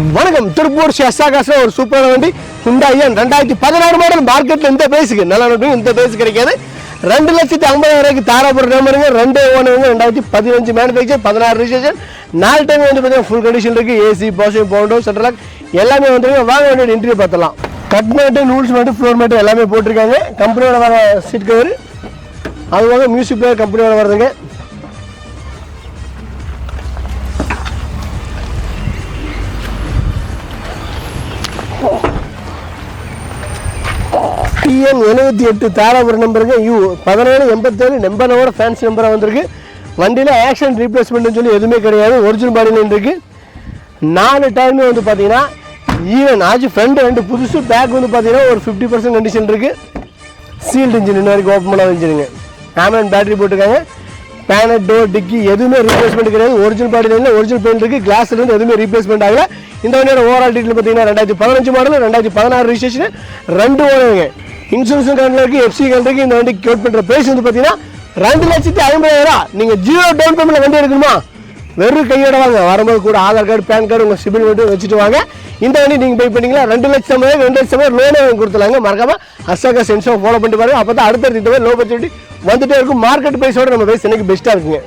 வணக்கம். திருப்பூர் எஸ்ஆகாசில் ஒரு சூப்பரான வண்டி. ஹுண்டாயன் ரெண்டாயிரத்தி பதினாறு மாடல் மார்க்கெட்டில் இந்த பேஸுக்கு. நல்லா நோட்டு இந்த பேஸ் கிடைக்காது. ரெண்டு லட்சத்தி ஐம்பதாயிரம் ரூபாய்க்கு தாராபுரம் நம்பருங்க ரெண்டு ஓனருங்க ரெண்டாயிரத்தி பதினஞ்சு மேனுஃபேக்சர் பதினாறு ரிஜிஸ்ட்ரேஷன் நாலு டைம் வந்து பார்த்தீங்கன்னா ஃபுல் கண்டிஷன் இருக்குது ஏசி பாசிங் பவுண்டோ சென்ட்ரலாக் எல்லாமே வந்துருங்க. வாங்க வேண்டிய இன்டர்வியூ பார்த்துலாம் கட் மேட்டு நூல்ஸ் மேட்டு ஃப்ளோர் மேட்டு எல்லாமே போட்டிருக்காங்க. கம்பெனியோட வர சீட் கவர் அதுவாக மியூசிக் பிளேயர் கம்பெனியோட வருதுங்க டிஎன் எழுபத்தி எட்டு தாராபுரம் நம்பருங்க. யூ பதினேழு எண்பத்தேழு நம்பரோட ஃபேன்சி நம்பராக வந்திருக்கு. வண்டியில் ஆக்ஷன் ரீப்ளேஸ்மெண்ட்னு சொல்லி எதுவுமே கிடையாது. ஒரிஜினல் பாடி லைன் இருக்கு. நாலு டைமே வந்து பார்த்தீங்கன்னா ஈவன் ஆச்சு ஃப்ரண்ட் ரெண்டு புதுசு பேக் வந்து பார்த்தீங்கன்னா ஒரு ஃபிஃப்டி பர்சன்ட் கண்டிஷன் இருக்குது சீல்டு இன்ஜின் இன்ன வரைக்கும் ஓப்பன் பண்ணாத இன்ஜினுங்க ஆமன் பேட்டரி போட்டிருக்காங்க. பேனட் டோர் டிக்கி எதுவுமே ரீப்ளேஸ்மெண்ட் கிடையாது. ஒரிஜினல் பாடி லைனில் ஒரிஜினல் பெயிண்ட் இருக்குது கிளாஸ்ல இருந்து எதுவுமே ரீப்ளேஸ்மெண்ட் ஆகல. இந்த வண்டியோட ஓவரால் டீட்டெயில் பார்த்தீங்கன்னா ரெண்டாயிரத்தி பதினஞ்சு மாடல் ரெண்டாயிரத்தி பதினாறு ரிஜிஸ்ட்ரேஷன் ரெண்டு ஓனருங்க. இன்சூரன்ஸ் கரண்டில் இருக்குது எஃப்சி கரண்ட் இந்த வண்டிக்கு கோட் பண்ணுற பிரைஸ் வந்து பார்த்தீங்கன்னா ரெண்டு லட்சத்தி ஐம்பதாயிரம் நீங்கள் ஜீரோ டவுன் பேமெண்ட்டில் வண்டி எடுக்கணுமா? வெறும் கையோட வாங்க. வரும்போது கூட ஆதார் கார்டு பேன் கார்டு உங்கள் சிபில் மட்டும் வச்சுட்டு வாங்க. இந்த வண்டி நீங்கள் பே பண்ணிக்கலாம் ரெண்டு லட்சம் ரெண்டு லட்சம் லோனே கொடுத்துலாங்க மறக்காமல் அசாக்கா சென்ஸோ ஃபாலோ பண்ணிட்டு பாருங்க. அப்போ தான் அடுத்தடுத்து லோ பட்ஜெட் வந்துட்டே இருக்கும். மார்க்கெட் ப்ரைஸோட நம்ம ப்ரைஸ் இன்னைக்கு பெஸ்ட்டாக இருக்குங்க.